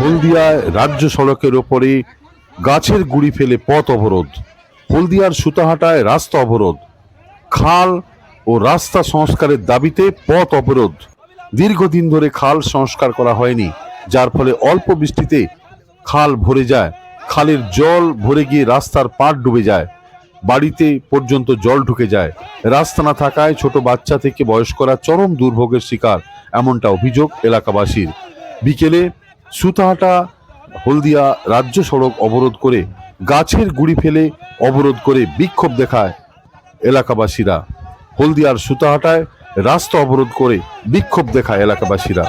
হলদিয়ায় রাজ্য সড়কের ওপরে গাছের গুড়ি ফেলে পথ অবরোধ। হলদিয়ার সুতাহাটায় রাস্তা অবরোধ। খাল ও রাস্তা সংস্কারের দাবিতে পথ অবরোধ। দীর্ঘদিন ধরে খাল সংস্কার করা হয়নি, যার ফলে অল্প বৃষ্টিতে খাল ভরে যায়। খালের জল ভরে গিয়ে রাস্তার পাট ডুবে যায়। বাড়িতে পর্যন্ত জল ঢুকে যায়। রাস্তা না থাকায় ছোট বাচ্চা থেকে বয়স্করা চরম দুর্ভোগের শিকার, এমনটা অভিযোগ এলাকাবাসীর। বিকেলে সুতাহাটা, হলদিয়া রাজ্য সড়ক অবরোধ করে গাছের গুড়ি ফেলে অবরোধ করে বিক্ষোভ দেখায় এলাকাবাসীরা। হলদিয়ার সুতাহাটায় রাস্তা অবরোধ করে বিক্ষোভ দেখায় এলাকাবাসীরা।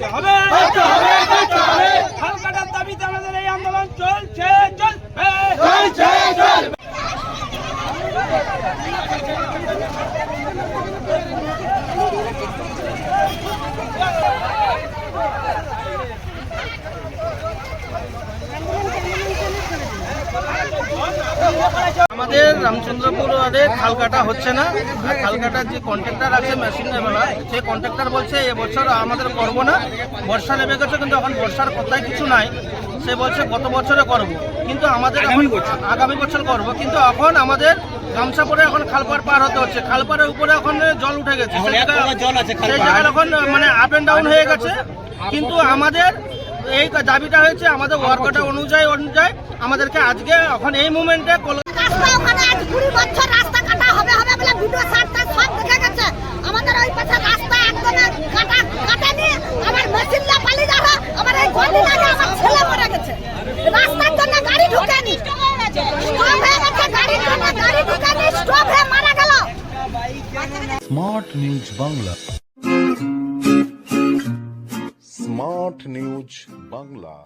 Hadi. আমাদের রামচন্দ্রপুর ওয়ার্ডে খাল কাটা হচ্ছে না। আর খাল কাটার যে কন্ট্রাক্টর আছে মেশিন নেবেলা সেই কন্ট্রাক্টর বলছে এবছর আমাদের করব না। বর্ষা নেমে গেছে কিন্তু এখন বর্ষার কথাই কিছু নাই। সে বলছে গত বছরে করব। কিন্তু আমাদের আগামী বছর? করব। কিন্তু এখন আমাদের গামছা পরে এখন খালপাড় পার হতে হচ্ছে। খালপাড়ের উপরে এখন জল উঠে গেছে। সেই জায়গায়- এখন মানে আপ এন্ড ডাউন হয়ে গেছে। কিন্তু আমাদের এই দাবিটা হয়েছে আমাদের ওয়ার্কটা অনুযায়ী অনুযায়ী আমাদেরকে আজকে এখন এই মুমেন্টে রাস্তা ওখানে আজ কুড়ি বছর রাস্তা কাটা হবে হবে বলে ভিডিও সারটা সব দেখে গেছে। আমাদের ওই পাশে রাস্তা একদম কাটা কাটেনি। আমার মেশিন না পালি যাবে আমার এই গলি লাগে আমার ছেলে মরে গেছে। রাস্তার জন্য গাড়ি ঢুকেনি। স্টপ গেছে গাড়ির জন্য গাড়ি ঢুকেনি স্টপ মারা গেল। Smart news Bangla smart news Bangla.